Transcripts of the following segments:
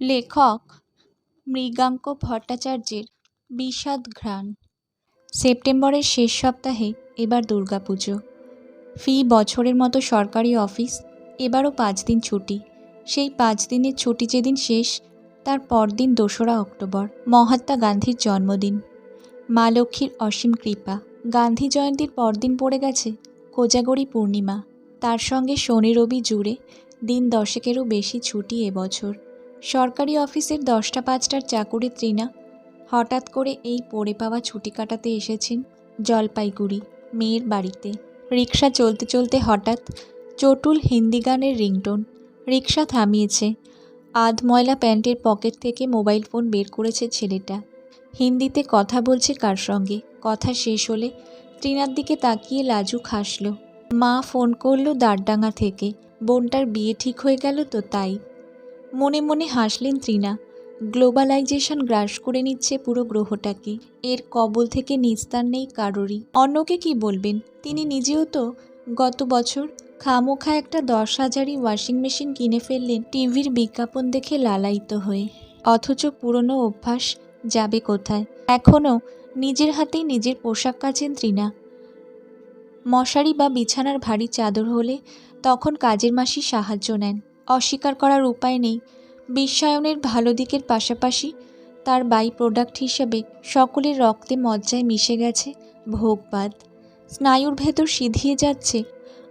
লেখক মৃগাঙ্ক ভট্টাচার্যের বিষাদ ঘ্রাণ। সেপ্টেম্বরের শেষ সপ্তাহে এবার দুর্গাপুজো। ফি বছরের মতো সরকারি অফিস, এবারও পাঁচ দিন ছুটি। সেই পাঁচ দিনের ছুটি যেদিন শেষ, তার পরদিন দোসরা অক্টোবর, মহাত্মা গান্ধীর জন্মদিন। মা লক্ষ্মীর অসীম কৃপা, গান্ধী জয়ন্তীর পরদিন পড়ে গেছে কোজাগরী পূর্ণিমা। তার সঙ্গে শনি রবি জুড়ে দিন দশেকেরও বেশি ছুটি এবছর সরকারি অফিসের দশটা পাঁচটার চাকুরি তৃণা হঠাৎ করে এই পড়ে পাওয়া ছুটি কাটাতে এসেছেন জলপাইগুড়ি মেয়ের বাড়িতে। রিক্সা চলতে চলতে হঠাৎ চটুল হিন্দি গানের রিংটোন। রিক্সা থামিয়েছে। আধ ময়লা প্যান্টের পকেট থেকে মোবাইল ফোন বের করেছে ছেলেটা। হিন্দিতে কথা বলছে কার সঙ্গে? কথা শেষ হলে তৃণার দিকে তাকিয়ে লাজুক হাসল। মা ফোন করল দাঁড়ডাঙ্গা থেকে। বোনটার বিয়ে ঠিক হয়ে গেল তো তাই। মনে মনে হাসলেন তৃণা। গ্লোবালাইজেশন গ্রাস করে নিচ্ছে পুরো গ্রহটাকে। এর কবল থেকে নিস্তার নেই কারোরই। অন্যকে কি বলবেন? তিনি নিজেও তো গত বছর খামোখা একটা দশ হাজারি ওয়াশিং মেশিন কিনে ফেললেন টিভির বিজ্ঞাপন দেখে লালায়িত হয়ে। অথচ পুরনো অভ্যাস যাবে কোথায়? এখনও নিজের হাতেই নিজের পোশাক কাছেন তৃণা। মশারি বা বিছানার ভারী চাদর হলে তখন কাজের মাসি সাহায্য নেন। অস্বীকার করার উপায় নেই। বিশ্বায়নের ভালো দিকের পাশাপাশি তার বাই প্রোডাক্ট হিসেবে সকলের রক্তে মজ্জায় মিশে গেছে ভোগবাদ। স্নায়ুর ভেতর সিধিয়ে যাচ্ছে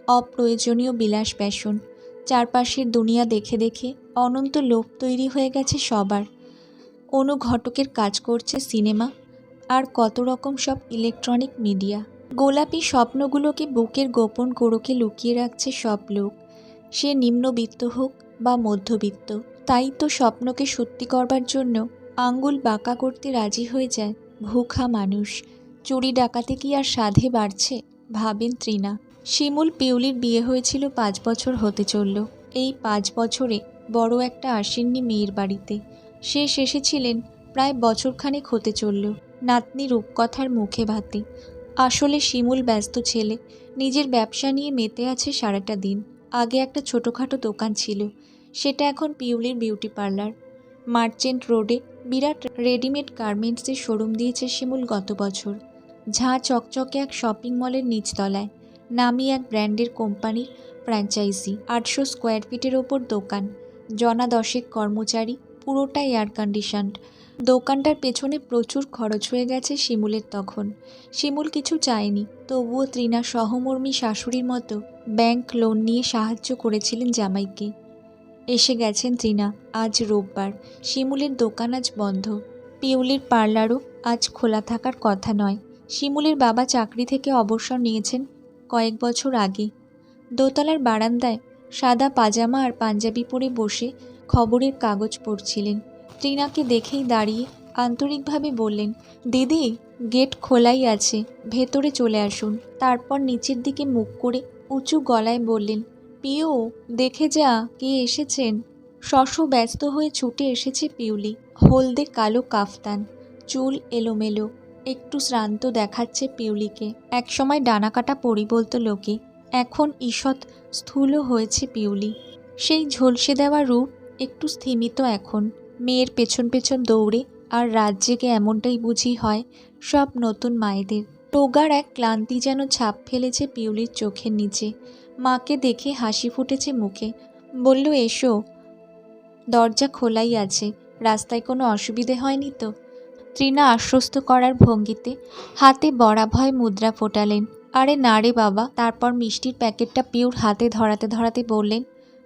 অপ্রয়োজনীয় বিলাস ব্যাসন। চারপাশের দুনিয়া দেখে দেখে অনন্ত লোভ তৈরি হয়ে গেছে সবার। অনুঘটকের কাজ করছে সিনেমা আর কত রকম সব ইলেকট্রনিক মিডিয়া। গোলাপি স্বপ্নগুলোকে বুকের গোপন কোরকে লুকিয়ে রাখছে সব লোক। সে নিম্নবিত্ত হোক বা মধ্যবিত্ত, তাই তো স্বপ্নকে সত্যি করবার জন্য আঙ্গুল বাঁকা করতে রাজি হয়ে যায় ভুখা মানুষ। চুরি ডাকাতে কি আর সাধে বাড়ছে? ভাবেন তৃণা। শিমুল পিউলির বিয়ে হয়েছিল পাঁচ বছর হতে চলল। এই পাঁচ বছরে বড় একটা আসেননি মেয়ের বাড়িতে। শেষ এসেছিলেন প্রায় বছরখানেক হতে চলল। নাতনি রূপকথার মুখে ভাতে। আসলে শিমুল ব্যস্ত ছেলে, নিজের ব্যবসা নিয়ে মেতে আছে সারাটা দিন। আগে একটা ছোটোখাটো দোকান ছিল। সেটা এখন পিউলির বিউটি পার্লার। মার্চেন্ট রোডে বিরাট রেডিমেড গার্মেন্টসের শোরুম দিয়েছে শিমুল গত বছর। ঝাঁ চকচকে এক শপিং মলের নিচতলায়, নামি এক ব্র্যান্ডের কোম্পানির ফ্র্যাঞ্চাইজি, আটশো স্কোয়ার ফিটের ওপর দোকান। জনা দশেক কর্মচারী, পুরোটাই এয়ার কন্ডিশনড দোকানটার পেছনে প্রচুর খরচ হয়ে গেছে শিমুলের তখন। শিমুল কিছু চায়নি, তবুও তৃণা সহমর্মী শাশুড়ির মতো ব্যাংক লোন নিয়ে সাহায্য করেছিলেন জামাইকে। এসে গেছেন তৃণা আজ রোববার। শিমুলের দোকান আজ বন্ধ। পিউলির পার্লারও আজ খোলা থাকার কথা নয়। শিমুলের বাবা চাকরি থেকে অবসর নিয়েছেন কয়েক বছর আগে। দোতলার বারান্দায় সাদা পাজামা আর পাঞ্জাবি পরে বসে খবরের কাগজ পড়ছিলেন। তৃণাকে দেখেই দাঁড়িয়ে আন্তরিকভাবে বললেন, দিদি, গেট খোলাই আছে, ভেতরে চলে আসুন। তারপর নিচের দিকে মুখ করে উঁচু গলায় বললেন, পিউ, দেখে যা, কে এসেছেন? শশ ব্যস্ত হয়ে ছুটে এসেছে পিউলি, হলদে কালো কাফতান, চুল এলোমেলো, একটু শ্রান্ত দেখাচ্ছে পিউলিকে, একসময় ডানাকাটা পরি বলতো লোকে, এখন ঈষৎ স্থূল হয়েছে পিউলি, সেই ঝলসে দেওয়া রূপ একটু স্থিমিত এখন। মেয়ের পেছন পেছন দৌড়ে আর রাত জেগে এমনটাই বুঝি হয় সব নতুন মায়েদের। টোগার এক ক্লান্তি যেন ছাপ ফেলেছে পিউলির চোখের নিচে। মাকে দেখে হাসি ফুটেছে মুখে। বলল, এসো। দরজা খোলাই আছে। রাস্তায় কোনো অসুবিধে হয়নি তো? তৃণা আশ্বস্ত করার ভঙ্গিতে হাতে বরাভয় মুদ্রা ফোটালেন। আরে না রে বাবা। তারপর মিষ্টির প্যাকেটটা পিউর হাতে ধরাতে ধরাতে বললেন,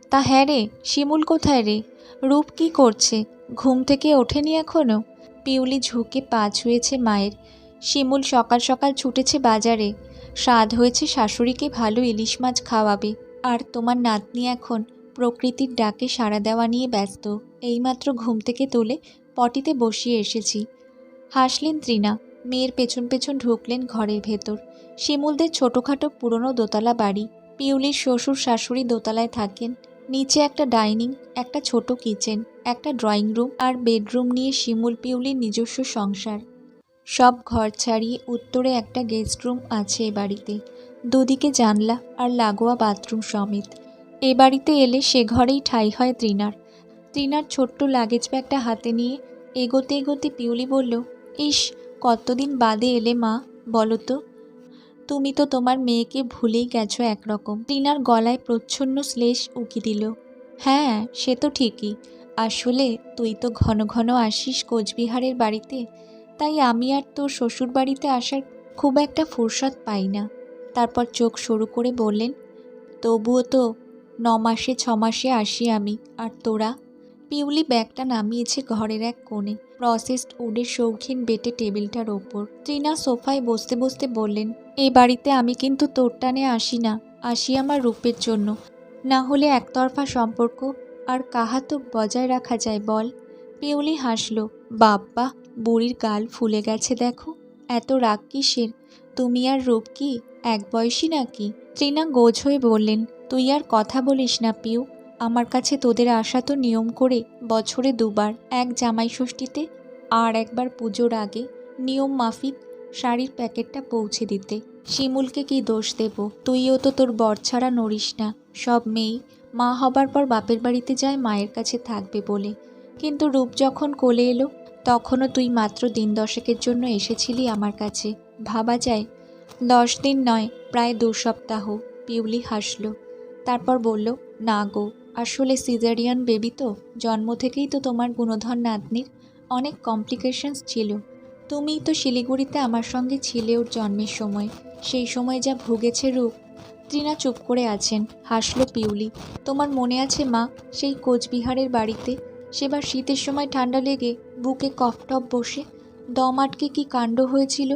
তা হ্যাঁ রে, শিমুল কোথায় রে? রূপ কি করছে? ঘুম থেকে ওঠেনি এখনও পিউলি ঝুঁকে পা ছুঁয়েছে মায়ের। শিমুল সকাল সকাল ছুটেছে বাজারে। স্বাদ হয়েছে শাশুড়িকে ভালো ইলিশ মাছ খাওয়াবে। আর তোমার নাতনি এখন প্রকৃতির ডাকে সাড়া দেওয়া নিয়ে ব্যস্ত। এইমাত্র ঘুম থেকে তুলে পটিতে বসিয়ে এসেছি। হাসলেন তৃণা। মেয়ের পেছন পেছন ঢুকলেন ঘরের ভেতর। শিমুলদের ছোটোখাটো পুরনো দোতলা বাড়ি। পিউলির শ্বশুর শাশুড়ি দোতলায় থাকেন। নিচে একটা ডাইনিং, একটা ছোট কিচেন। একটা ড্রয়িং রুম আর বেডরুম নিয়ে শিমুল পিউলির নিজস্ব সংসার। সব ঘর ছাড়িয়ে উত্তরে একটা গেস্ট রুম আছে এ বাড়িতে। দুদিকে জানলা আর লাগোয়া বাথরুম সমেত। এ বাড়িতে এলে সে ঘরেই ঠাঁই হয় তৃণার ত্রিনার ছোট্ট লাগেজ ব্যাগটা হাতে নিয়ে এগোতে এগোতে পিউলি বলল, ইস, কতদিন বাদে এলে মা, বলো তো? তুমি তো তোমার মেয়েকে ভুলেই গেছো একরকম। টিনার গলায় প্রচ্ছন্ন শ্লেষ উকি দিল হ্যাঁ সে তো ঠিকই। আসলে তুই তো ঘন ঘন আসিস কোচবিহারের বাড়িতে, তাই আমি আর তোর শ্বশুর বাড়িতে আসার খুব একটা ফুরসত পাই না। তারপর চোখ সরু করে বললেন, তবুও তো ন মাসে ছ মাসে আসি আমি, আর তোরা? পিউলি ব্যাগটা নামিয়েছে ঘরের এক কোণে, প্রসেসড উডের শৌখিন বেটে টেবিলটার ওপর। ত্রিনা সোফায় বসতে বসতে বললেন এই বাড়িতে আমি কিন্তু তোর টানে আসি না, আসি আমার রূপের জন্য। না হলে একতরফা সম্পর্ক আর কাহাতক বজায় রাখা যায় বল। পিউলি হাসলো বাপ্পা বুড়ির গাল ফুলে গেছে দেখো, এত রাগ কিসের? তুমি আর রূপ কি? এক বয়সী নাকি? ত্রিনা গোজ হয়ে বললেন, তুই আর কথা বলিস না পিউ, আমার কাছে তোদের আসা তো নিয়ম করে বছরে দুবার, এক জামাই ষষ্ঠীতে আর একবার পুজোর আগে নিয়ম মাফিক শাড়ির প্যাকেটটা পৌঁছে দিতে। শিমুলকে কি দোষ দেব? তুইও তো তোর বর ছাড়া নড়িস না। সব মেয়েই মা হবার পর বাপের বাড়িতে যায়, মায়ের কাছে থাকবে বলে। কিন্তু রূপ যখন কোলে এলো, তখনও তুই মাত্র দিন দশেকের জন্য এসেছিলি আমার কাছে। ভাবা যায়, দশ দিন নয়, প্রায় দু সপ্তাহ, পিউলি হাসল। তারপর বলল, না গো, আসলে সিজারিয়ান বেবি তো, জন্ম থেকেই তো তোমার গুণধর নাতনির অনেক কমপ্লিকেশনস ছিল। তুমিই তো শিলিগুড়িতে আমার সঙ্গে ছিলে ওর জন্মের সময়। সেই সময় যা ভুগেছে রূপ ত্রিনা চুপ করে আছেন, হাসলো পিউলি। তোমার মনে আছে মা, সেই কোচবিহারের বাড়িতে? সেবার শীতের সময় ঠান্ডা লেগে বুকে কফটপ বসে দম আটকে কি কাণ্ড হয়েছিল?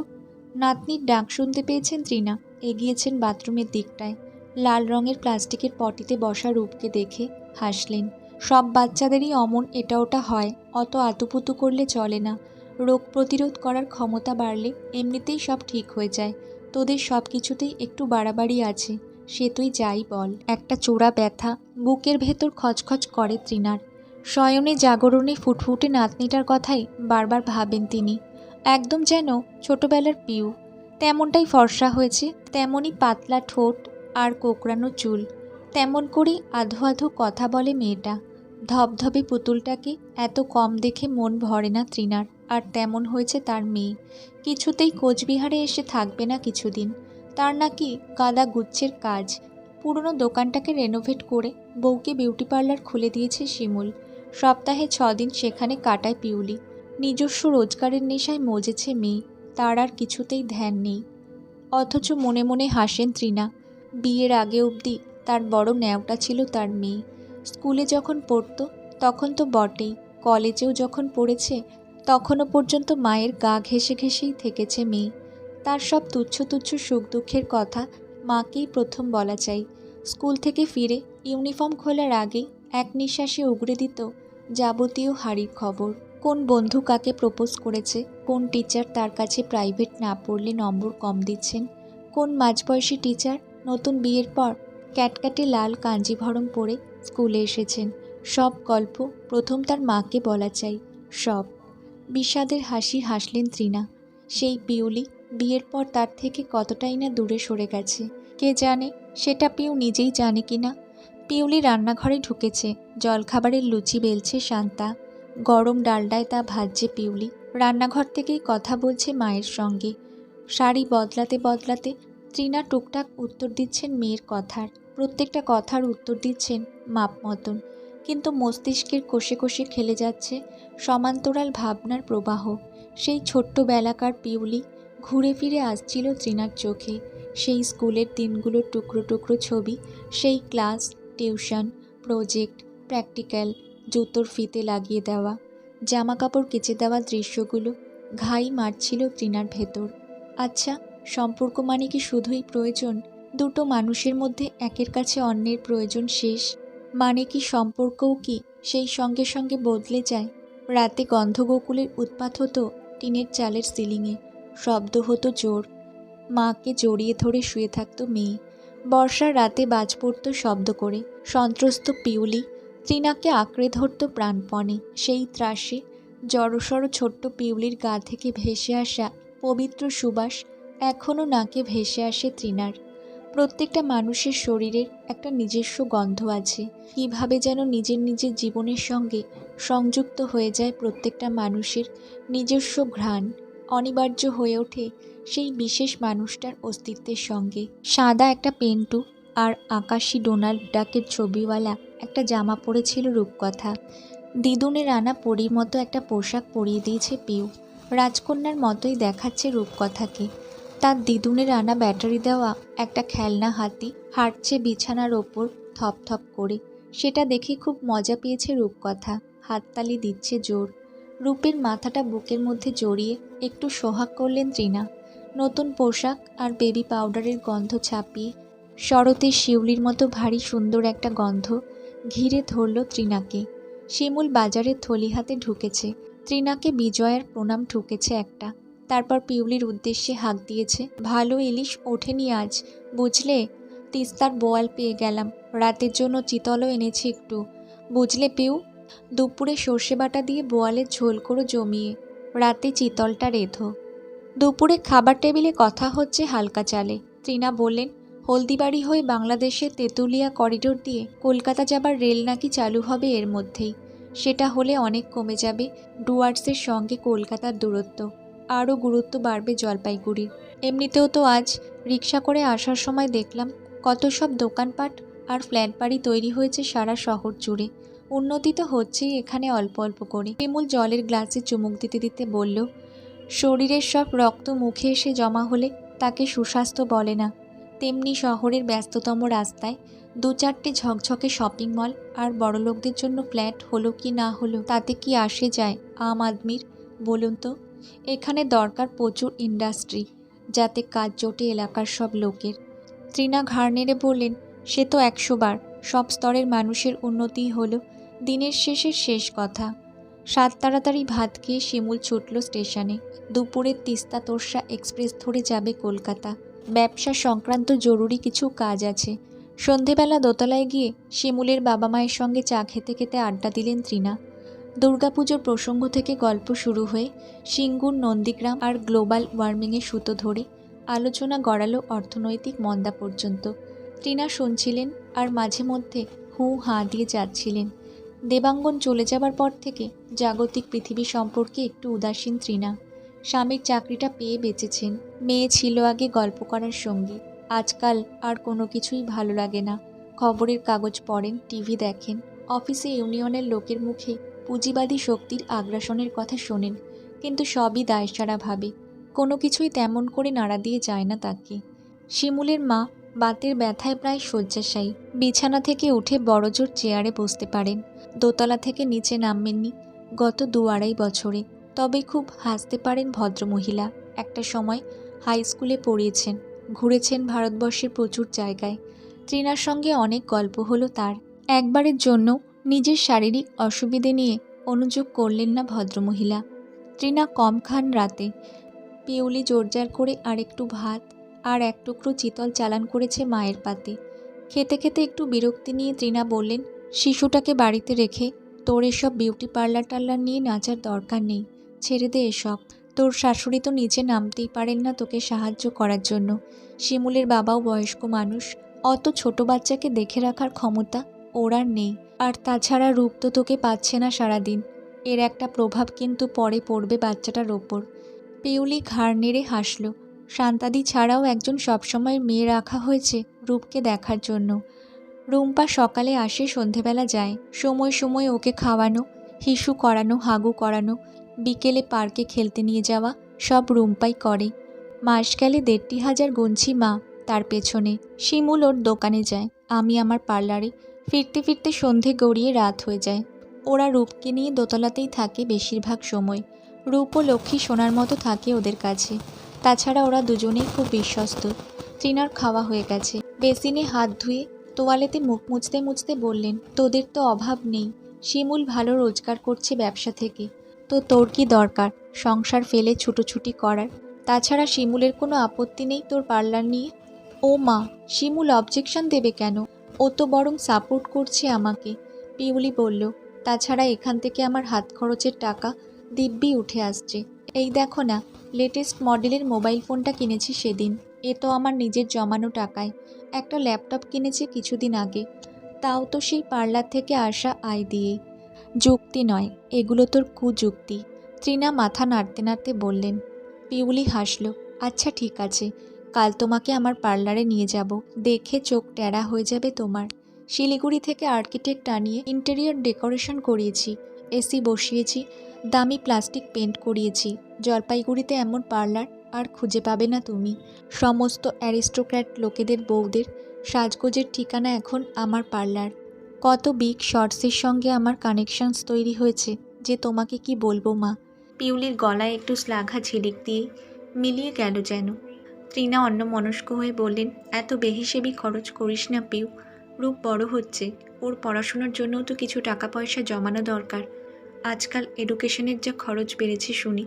নাতনির ডাক শুনতে পেয়েছেন ত্রিনা, এগিয়েছেন বাথরুমের দিকটায়। লাল রঙের প্লাস্টিকের পটিতে বসা রূপকে দেখে হাসলেন, সব বাচ্চাদেরই অমন এটা ওটা হয়, অত আতুপুতু করলে চলে না। রোগ প্রতিরোধ করার ক্ষমতা বাড়লে এমনিতেই সব ঠিক হয়ে যায়। তোদের সব কিছুতেই একটু বাড়াবাড়ি আছে, সে তুই যাই বল। একটা চোরা ব্যথা, বুকের ভেতর খচখচ করে তৃণার। শয়নে জাগরণে ফুটফুটে নাতনিটার কথাই বারবার ভাবেন তিনি। একদম যেন ছোটবেলার পিউ। তেমনটাই ফর্সা হয়েছে, তেমনই পাতলা ঠোঁট আর কোকড়ানো চুল। তেমন করেই আধো আধো কথা বলে মেয়েটা। ধবধবে পুতুলটাকে এত কম দেখে মন ভরে না তৃণার আর তেমন হয়েছে তার মেয়ে। কিছুতেই কোচবিহারে এসে থাকবে না কিছুদিন। তার নাকি গাদা গুচ্ছের কাজ। পুরনো দোকানটাকে রেনোভেট করে বউকে বিউটি পার্লার খুলে দিয়েছে শিমুল। সপ্তাহে ছদিন সেখানে কাটায় পিউলি। নিজস্ব রোজগারের নেশায় মজেছে মেয়ে। তার আর কিছুতেই ধ্যান নেই। অথচ মনে মনে হাসেন তৃণা বিয়ের আগে অবধি তার বড় ন্যাওটা ছিল তার মেয়ে। স্কুলে যখন পড়তো, তখন তো বটেই। কলেজেও যখন পড়েছে, তখনও পর্যন্ত মায়ের গা ঘেঁষে ঘেঁষেই থেকেছে মেয়ে। তার সব তুচ্ছ তুচ্ছ সুখ দুঃখের কথা মাকেই প্রথম বলা চাই। স্কুল থেকে ফিরে ইউনিফর্ম খোলার আগেই এক নিঃশ্বাসে উগড়ে দিত যাবতীয় হাড়ির খবর। কোন বন্ধু কাকে প্রপোজ করেছে, কোন টিচার তার কাছে প্রাইভেট না পড়লে নম্বর কম দিচ্ছেন, কোন মাঝবয়সী টিচার নতুন বিয়ের পর ক্যাটক্যাটে লাল কাঞ্জিভরম পরে স্কুলে এসেছেন। সব গল্প প্রথম তার মাকে বলা চাই, সব। বিষাদের হাসি হাসলেন তৃণা। সেই পিউলি বিয়ের পর তার থেকে কতটাই না দূরে সরে গেছে, কে জানে সেটা পিউ নিজেই জানে কি না। পিউলি রান্নাঘরে ঢুকেছে, জলখাবারের লুচি বেলছে শান্তা। গরম ডালডায় তা ভাজছে পিউলি। রান্নাঘর থেকেই কথা বলছে মায়ের সঙ্গে। শাড়ি বদলাতে বদলাতে ত্রিনা টুকটাক উত্তর দিচ্ছেন মেয়ের কথার। প্রত্যেকটা কথার উত্তর দিচ্ছেন মাপ মতন। কিন্তু মস্তিষ্কের কোষে কোষে খেলে যাচ্ছে সমান্তরাল ভাবনার প্রবাহ। সেই ছোট্ট বেলাকার পিউলি ঘুরে ফিরে আসছিল ত্রিনার চোখে। সেই স্কুলের দিনগুলোর টুকরো টুকরো ছবি, সেই ক্লাস, টিউশন, প্রজেক্ট, প্র্যাকটিক্যাল, জুতোর ফিতে লাগিয়ে দেওয়া জামা কাপড় কেচে দেওয়া দৃশ্যগুলো ঘাই মারছিল ত্রিনার ভেতর। আচ্ছা সম্পর্ক মানে কি শুধুই প্রয়োজন? দুটো মানুষের মধ্যে একের কাছে অন্যের প্রয়োজন শেষ। মানে কি সম্পর্কও কি? সেই সঙ্গে সঙ্গে বদলে যায়। রাতে গন্ধগোকুলের উৎপাত হতো টিনের চালের সিলিংয়ে। শব্দ হতো জোর। মাকে জড়িয়ে ধরে শুয়ে থাকতো মেয়ে। বর্ষার রাতে বাজ পড়তো শব্দ করে। সন্ত্রস্ত পিউলি ত্রিনাকে আঁকড়ে ধরতো প্রাণপণে। সেই ত্রাসে জড়সড় ছোট্ট পিউলির গা থেকে ভেসে আসা পবিত্র সুবাস এখনও নাকে ভেসে আসে তৃণার প্রত্যেকটা মানুষের শরীরের একটা নিজস্ব গন্ধ আছে। কীভাবে যেন নিজের নিজের জীবনের সঙ্গে সংযুক্ত হয়ে যায় প্রত্যেকটা মানুষের নিজস্ব ঘ্রাণ। অনিবার্য হয়ে ওঠে সেই বিশেষ মানুষটার অস্তিত্বের সঙ্গে। সাদা একটা পেন্টু আর আকাশি ডোনাল্ড ডাকের ছবিওয়ালা একটা জামা পরেছিল রূপকথা। দিদুনের আনা পরীর মতো একটা পোশাক পরিয়ে দিয়েছে পিউ। রাজকন্যার মতোই দেখাচ্ছে রূপকথাকে। তার দিদুনের আনা ব্যাটারি দেওয়া একটা খেলনা হাতি হাঁটছে বিছানার ওপর থপ থপ করে। সেটা দেখে খুব মজা পেয়েছে রূপকথা। হাততালি দিচ্ছে জোর। রূপের মাথাটা বুকের মধ্যে জড়িয়ে একটু সোহাগ করলেন তৃণা। নতুন পোশাক আর বেবি পাউডারের গন্ধ ছাপিয়ে শরতের শিউলির মতো ভারী সুন্দর একটা গন্ধ ঘিরে ধরল তৃণাকে। শিমুল বাজারের থলি হাতে ঢুকেছে। ত্রিনাকে বিজয়ের প্রণাম ঠুকেছে একটা। তারপর পিউলির উদ্দেশ্যে হাঁক দিয়েছে, ভালো ইলিশ ওঠেনি আজ, বুঝলে? তিস্তার বোয়াল পেয়ে গেলাম, রাতের জন্য চিতলও এনেছি একটু, বুঝলে পিউ? দুপুরে সর্ষে বাটা দিয়ে বোয়ালের ঝোল করে জমিয়ে, রাতে চিতলটা রেধো। দুপুরে খাবার টেবিলে কথা হচ্ছে হালকা চালে। তৃণা বললেন, হলদিবাড়ি হয়ে বাংলাদেশের তেঁতুলিয়া করিডোর দিয়ে কলকাতা যাবার রেল নাকি চালু হবে এর মধ্যেই। সেটা হলে অনেক কমে যাবে, ডুয়ার্সের সঙ্গে কলকাতার দূরত্ব। আরও গুরুত্ব বাড়বে জলপাইগুড়ির। এমনিতেও তো আজ রিক্সা করে আসার সময় দেখলাম কত সব দোকানপাট আর ফ্ল্যাট বাড়ি তৈরি হয়েছে সারা শহর জুড়ে। উন্নতি তো হচ্ছেই এখানে অল্প অল্প করে। বিমুল জলের গ্লাসে চুমুক দিতে দিতে বলল, শরীরের সব রক্ত মুখে এসে জমা হলে তাকে সুস্বাস্থ্য বলে না। তেমনি শহরের ব্যস্ততম রাস্তায় দু চারটে ঝকঝকে শপিং মল আর বড়লোকদের জন্য ফ্ল্যাট হলো কি না হলো, তাতে কি আসে যায় আম আদমির, বলুন তো? এখানে দরকার প্রচুর ইন্ডাস্ট্রি যাতে কাজ জোটে এলাকার সব লোকের। তৃণা ঘাড় নেড়ে বললেন, সে তো একশো বার, সব স্তরের মানুষের উন্নতিই হলো, দিনের শেষে শেষ কথা। সাত তাড়াতাড়ি ভাত খেয়ে শিমুল ছুটল স্টেশনে। দুপুরের তিস্তা তোরসা এক্সপ্রেস ধরে যাবে কলকাতা। ব্যবসা সংক্রান্ত জরুরি কিছু কাজ আছে। সন্ধেবেলা দোতলায় গিয়ে শিমুলের বাবা মায়ের সঙ্গে চা খেতে খেতে আড্ডা দিলেন তৃণা দুর্গাপুজোর প্রসঙ্গ থেকে গল্প শুরু হয়ে সিঙ্গুর নন্দীগ্রাম আর গ্লোবাল ওয়ার্মিংয়ের সুতো ধরে আলোচনা গড়ালো অর্থনৈতিক মন্দা পর্যন্ত। তৃণা শুনছিলেন আর মাঝে মধ্যে হু হাঁ দিয়ে যাচ্ছিলেন। দেবাঙ্গন চলে যাবার পর থেকে জাগতিক পৃথিবী সম্পর্কে একটু উদাসীন তৃণা স্বামীর চাকরিটা পেয়ে বেঁচেছেন। মেয়ে ছিল আগে গল্প করার সঙ্গী। আজকাল আর কোনো কিছুই ভালো লাগে না। খবরের কাগজ পড়েন, টিভি দেখেন। অফিসে ইউনিয়নের লোকের মুখে পুঁজিবাদী শক্তির আগ্রাসনের কথা শোনেন, কিন্তু সবই দায়সারা ভাবে। কোনো কিছুই তেমন করে নাড়া দিয়ে যায় না তাকে। শিমুলের মা বাতের ব্যথায় প্রায় শয্যাশায়ী। বিছানা থেকে উঠে বড়জোর চেয়ারে বসতে পারেন। দোতলা থেকে নিচে নামেননি গত দু আড়াই বছরে। তবে খুব হাসতে পারেন ভদ্রমহিলা। একটা সময় হাই স্কুলে পড়িয়েছেন, ঘুরেছেন ভারতবর্ষের প্রচুর জায়গায়। তৃণার সঙ্গে অনেক গল্প হলো তার। একবারের জন্য নিজের শারীরিক অসুবিধে নিয়ে অনুযোগ করলেন না ভদ্রমহিলা। তৃণা কম খান রাতে। পিউলি জোরজার করে আরেকটু ভাত আর এক টুকরো চিতল চালান করেছে মায়ের পাতে। খেতে খেতে একটু বিরক্তি নিয়ে তৃণা বললেন, শিশুটাকে বাড়িতে রেখে তোর এসব বিউটি পার্লার টার্লার নিয়ে নাচার দরকার নেই। ছেড়ে দে এসব। তোর শাশুড়ি তো নিচে নামতেই পারেন না তোকে সাহায্য করার জন্য। শিমুলের বাবাও বয়স্ক মানুষ। অত ছোট বাচ্চাকে দেখে রাখার ক্ষমতা ওর আর নেই। আর তাছাড়া রূপ তো তোকে পাচ্ছে না সারাদিন। এর একটা প্রভাব কিন্তু পরে পড়বে বাচ্চাটার ওপর। পিউলি ঘাড় নেড়ে হাসল। শান্তাদি ছাড়াও একজন সবসময় মেয়ে রাখা হয়েছে রূপকে দেখার জন্য। রুম্পা সকালে আসে, সন্ধেবেলা যায়। সময় সময় ওকে খাওয়ানো, হিসু করানো, হাগু করানো, বিকেলে পার্কে খেলতে নিয়ে যাওয়া সব রুম্পাই করে। মাস গেলে দেড়টি হাজার গুনছি মা তার পেছনে। শিমুল ওর দোকানে যায়। আমি আমার পার্লারে ফিরতে ফিরতে সন্ধে গড়িয়ে রাত হয়ে যায়। ওরা রূপকে নিয়ে দোতলাতেই থাকে বেশিরভাগ সময়। রূপ ও লক্ষ্মী সোনার মতো থাকে ওদের কাছে। তাছাড়া ওরা দুজনেই খুব বিশ্বস্ত। ট্রিনার খাওয়া হয়ে গেছে। বেসিনে হাত ধুয়ে তোয়ালেতে মুখ মুছতে মুছতে বললেন, তোদের তো অভাব নেই। শিমুল ভালো রোজগার করছে ব্যবসা থেকে। তো তোর কি দরকার? সংসার ফেলে ছুটোছুটি করার। তাছাড়া শিমুলের কোনো আপত্তি নেই তোর পার্লার নিয়ে? ও মা, শিমুল অবজেকশন দেবে কেন? ও তো বরং সাপোর্ট করছে আমাকে। পিউলি বলল, তাছাড়া এখান থেকে আমার হাত খরচের টাকা দিব্যি উঠে আসছে। এই দেখো না লেটেস্ট মডেলের মোবাইল ফোনটা কিনেছি সেদিন। এ তো আমার নিজের জমানো টাকায়। একটা ল্যাপটপ কিনেছি কিছুদিন আগে। তাও তো সেই পার্লার থেকে আসা আয় দিয়ে। যুক্তি নয়, এগুলো তোর কুযুক্তি। ত্রিনা মাথা নাড়তে নাড়তে বললেন। পিউলি হাসল আচ্ছা ঠিক আছে কাল তোমাকে আমার পার্লারে নিয়ে যাব। দেখে চোখ টেরা হয়ে যাবে তোমার। শিলিগুড়ি থেকে আর্কিটেক্ট আনিয়ে ইন্টেরিয়র ডেকোরেশন করিয়েছি। এসি বসিয়েছি, দামি প্লাস্টিক পেন্ট করিয়েছি। জলপাইগুড়িতে এমন পার্লার আর খুঁজে পাবে না তুমি। সমস্ত অ্যারিস্টোক্র্যাট লোকেদের বউদের সাজগোজের ঠিকানা এখন আমার পার্লার। কত বিগ শর্টসের সঙ্গে আমার কানেকশনস তৈরি হয়েছে, যে তোমাকে কি বলব মা? পিউলির গলায় একটু শ্লাঘা ঝিলিক দিয়ে, মিলিয়ে গেল যেন? ত্রিনা অন্য মনস্ক হয়ে বললেন, এত বেহিসেবি খরচ করিস না পিউ। রূপ বড় হচ্ছে। ওর পড়াশোনার জন্যও তো কিছু টাকা পয়সা জমানো দরকার। আজকাল এডুকেশনের যা খরচ বেড়েছে শুনি।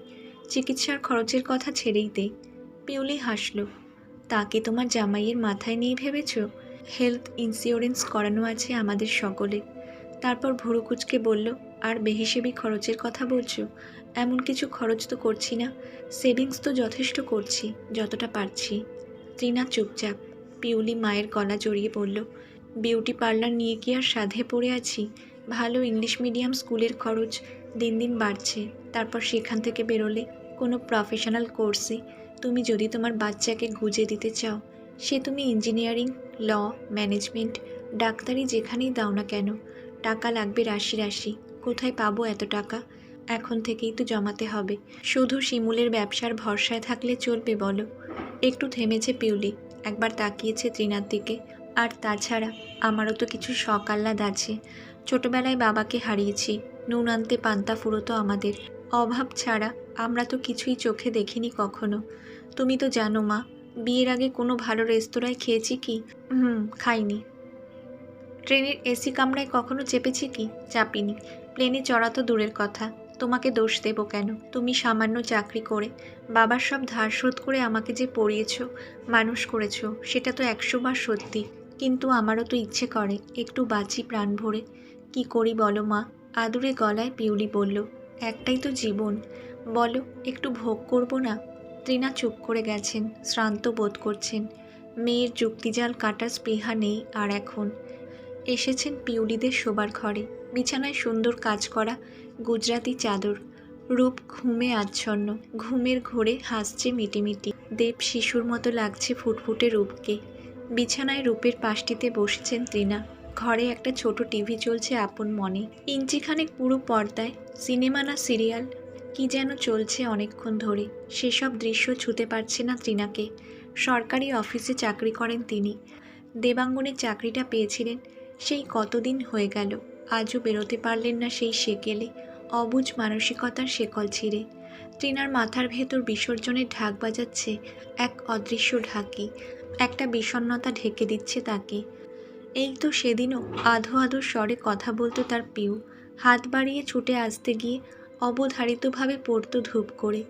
চিকিৎসার খরচের কথা ছেড়েই দে। পিউলি হাসল তাকে তোমার জামাইয়ের মাথায় নিয়ে ভেবেছ? হেলথ ইন্স্যুরেন্স করানো আছে আমাদের সকলে তারপর ভুরুকুচকে বলল, আর বেহিসেবি খরচের কথা বলছো? এমন কিছু খরচ তো করছি না সেভিংস তো যথেষ্ট করছি, যতটা পারছি। ত্রিনা চুপচাপ, পিউলি মায়ের গলা জড়িয়ে বলল বিউটি পার্লার নিয়ে কি আর সাধে পড়ে আছি? ভালো ইংলিশ মিডিয়াম স্কুলের খরচ দিন দিন বাড়ছে, তারপর সেখান থেকে বেরোলে কোনো প্রফেশনাল কোর্সে তুমি যদি তোমার বাচ্চাকে গুজে দিতে চাও, সে তুমি ইঞ্জিনিয়ারিং ল ম্যানেজমেন্ট ডাক্তারি যেখানেই দাও না কেন, টাকা লাগবে রাশি রাশি, কোথায় পাবো এত টাকা? এখন থেকেই তো জমাতে হবে। শুধু শিমুলের ব্যবসার ভরসায় থাকলে চলবে, বলো। একটু থেমেছে পিউলি, একবার তাকিয়েছে ত্রিনার দিকে। আর তাছাড়া আমারও তো কিছু শখ আহ্লাদ আছে। ছোটবেলায় বাবাকে হারিয়েছি, নুন আনতে পান্তা ফুরোতো আমাদের। অভাব ছাড়া আমরা তো কিছুই চোখে দেখিনি কখনো। তুমি তো জানো মা, বিয়ের আগে কোনো ভালো রেস্তোরাঁয় খেয়েছি কি? হুম, খাইনি। ট্রেনের এসি কামরায় কখনো চেপেছি কি? চাপিনি। প্লেনে চড়া তো দূরের কথা। তোমাকে দোষ দেবো কেন? তুমি সামান্য চাকরি করে, বাবার সব ধার শোধ করে আমাকে যে পড়িয়েছ, মানুষ করেছ, সেটা তো একশো বার সত্যি। কিন্তু আমারও তো ইচ্ছে করে, একটু বাঁচি প্রাণ ভরে। কি করি বলো মা? আদুরে গলায় পিউলি বলল, একটাই তো জীবন। বলো, একটু ভোগ করব না? ত্রিনা চুপ করে গেছেন, শ্রান্ত বোধ করছেন। মেয়ের যুক্তিজাল কাটার স্পৃহা নেই আর এখন। এসেছেন পিউলিদের শোবার ঘরে। বিছানায় সুন্দর কাজ করা গুজরাতি চাদর। রূপ ঘুমে আচ্ছন্ন। ঘুমের ঘোরে হাসছে মিটিমিটি। দেব শিশুর মতো লাগছে ফুটফুটে রূপকে। বিছানায় রূপের পাশটিতে বসেছেন ত্রিনা। ঘরে একটা ছোট টিভি চলছে আপন মনে। ইঞ্চিখানেক পুরো পর্দায়, সিনেমা না সিরিয়াল? কি যেন চলছে অনেকক্ষণ ধরে। সেসব দৃশ্য ছুতে পারছে না ত্রিনাকে। সরকারি অফিসে চাকরি করেন তিনি। দেবাঙ্গনের চাকরিটা পেয়েছিলেন। সেই কতদিন হয়ে গেল। আজও বেরোতে পারলেন না সেই সেকেলে। অবুজ মানসিকতার শেকল ছিঁড়ে। ত্রিনার মাথার ভেতর বিসর্জনের ঢাক বাজাচ্ছে এক অদৃশ্য ঢাকি। একটা বিষণ্ণতা ঢেকে দিচ্ছে তাকে। এই তো সেদিনও আধো আধো স্বরে কথা বলতো তার পিউ। হাত বাড়িয়ে ছুটে আসতে গিয়ে অবধারিতভাবে পড়তো ধূপ করে।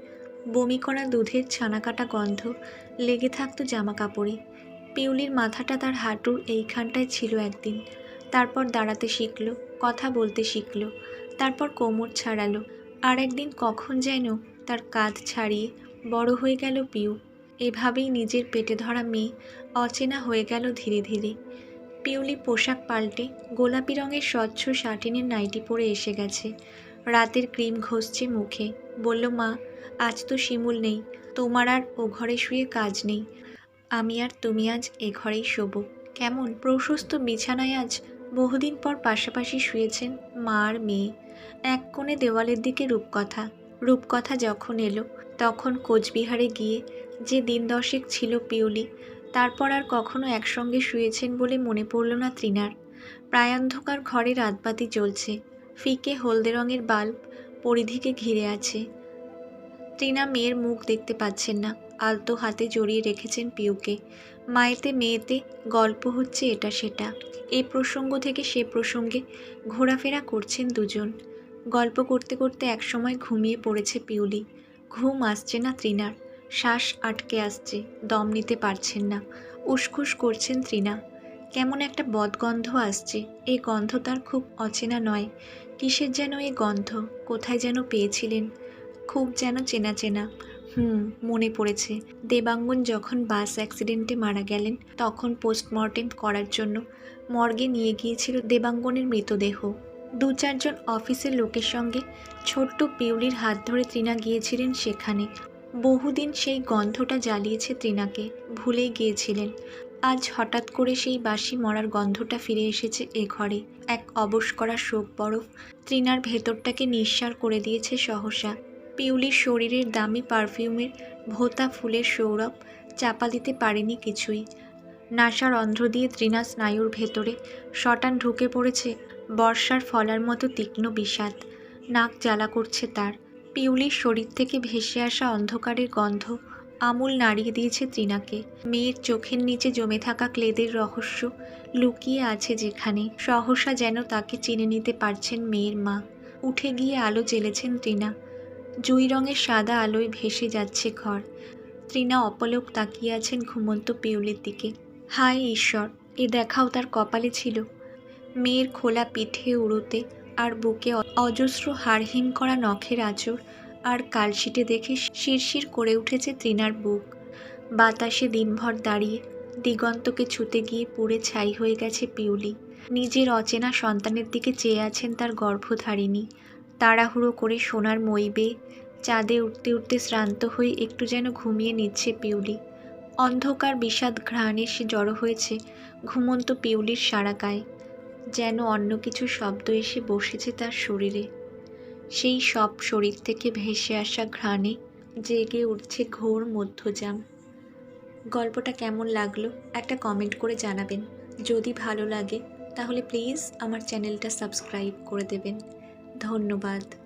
বমি করা দুধের ছানাকাটা গন্ধ, লেগে থাকতো জামা কাপড়ে পিউলির মাথাটা তার হাঁটুর এইখানটায় ছিল একদিন। তারপর দাঁড়াতে শিখল, কথা বলতে শিখলো। তারপর কোমর ছাড়ালো। আর একদিন কখন যেন তার কাঁধ ছাড়িয়ে বড় হয়ে গেল পিউ। এভাবেই নিজের পেটে ধরা মেয়ে অচেনা হয়ে গেল ধীরে ধীরে। পিউলি পোশাক পাল্টে গোলাপি রঙের স্বচ্ছ শাটিনের নাইটি পরে এসে গেছে। রাতের ক্রিম ঘষছে মুখে। বলল, মা, আজ তো শিমুল নেই। তোমার আর ও ঘরে শুয়ে কাজ নেই। আমি আর তুমি আজ এ ঘরেই শোবো। কেমন, প্রশস্ত বিছানায় আজ বহুদিন পর পাশাপাশি শুয়েছেন মা আর মেয়ে। এক কোণে দেওয়ালের দিকে রূপকথা। রূপকথা যখন এলো, তখন কোচবিহারে গিয়ে যে দিন দশেক ছিল পিউলি, তারপর আর কখনো একসঙ্গে শুয়েছেন বলে মনে পড়ল না ত্রিনার প্রায়ান্ধকার ঘরে রাতবাতি জ্বলছে, ফিকে হলদে রঙের বাল্ব পরিধিকে ঘিরে আছে। ত্রিনা মেয়ের মুখ দেখতে পাচ্ছেন না। আলতো হাতে জড়িয়ে রেখেছেন পিউকে। মায়েতে মেয়েতে গল্প হচ্ছে এটা সেটা। এই প্রসঙ্গ থেকে সে প্রসঙ্গে ঘোরাফেরা করছেন দুজন। গল্প করতে করতে একসময় ঘুমিয়ে পড়েছে পিউলি। ঘুম আসছে না ত্রিনার। শ্বাস আটকে আসছে, দম নিতে পারছেন না। উসখুস করছেন ত্রিনা। কেমন একটা বদগন্ধ আসছে। এই গন্ধ তার খুব অচেনা নয়। কিসের যেন এই গন্ধ? কোথায় যেন পেয়েছিলেন। খুব যেন চেনা চেনা। হুম, মনে পড়েছে। দেবাঙ্গন যখন বাস অ্যাক্সিডেন্টে মারা গেলেন, তখন পোস্টমর্টেম করার জন্য মর্গে নিয়ে গিয়েছিল দেবাঙ্গনের মৃতদেহ। দু চারজন অফিসের লোকের সঙ্গে ছোট্ট পিউলির হাত ধরে তৃণা গিয়েছিলেন সেখানে। বহুদিন সেই গন্ধটা জ্বালিয়েছে তৃণাকে ভুলেই গিয়েছিলেন। আজ হঠাৎ করে সেই বাসি মরার গন্ধটা ফিরে এসেছে এ ঘরে। এক অবশ করা শোক বরফ তৃণার ভেতরটাকে নিঃসার করে দিয়েছে সহসা। পিউলির শরীরের দামি পারফিউমের ভোতা ফুলের সৌরভ চাপা দিতে পারেনি কিছুই। নাসার অন্ধ্র দিয়ে তৃণা স্নায়ুর ভেতরে শটান ঢুকে পড়েছে বর্ষার ফলার মতো তীক্ষ্ণ বিষাদ। নাক জ্বালা করছে তার। পিউলির শরীর থেকে ভেসে আসা অন্ধকারের গন্ধ আমূল নাড়িয়ে দিয়েছে তৃণাকে। মেয়ের চোখের নিচে জমে থাকা ক্লেদের রহস্য লুকিয়ে আছে যেখানে। সহসা যেন তাকে চিনে নিতে পারছেন মেয়ের মা। উঠে গিয়ে আলো জ্বেলেছেন তৃণা। জুই রঙের সাদা আলোয় ভেসে যাচ্ছে ঘর। তৃণা অপলক তাকিয়ে আছেন ঘুমন্ত পিউলির দিকে। হায় ঈশ্বর, এ দেখাও তার কপালে ছিল। মেয়ের খোলা পিঠে উড়োতে আর বুকে অজস্র হাড়হিম করা নখের আঁচড় আর কালশিটে দেখে শিরশির করে উঠেছে তৃণার বুক। বাতাসে দিনভর দাঁড়িয়ে দিগন্তকে ছুতে গিয়ে পুড়ে ছাই হয়ে গেছে পিউলি। নিজের অচেনা সন্তানের দিকে চেয়ে আছেন তার গর্ভধারিণী। তাড়াহুড়ো করে সোনার মই বেয়ে চাঁদে উঠতে উঠতে শ্রান্ত হয়ে একটু যেন ঘুমিয়ে নিচ্ছে পিউলি। অন্ধকার বিষাদ ঘ্রাণে সে জড়ো হয়েছে ঘুমন্ত পিউলির সারা গায়ে যেন অন্য কিছু শব্দ এসে বসেছে তার শরীরে। সেই সব শরীর থেকে ভেসে আসা ঘ্রাণে জেগে উঠছে ঘোর মধ্যজাম। গল্পটা কেমন লাগল একটা কমেন্ট করে জানাবেন। যদি ভালো লাগে তাহলে প্লিজ আমার চ্যানেলটা সাবস্ক্রাইব করে দেবেন। ধন্যবাদ।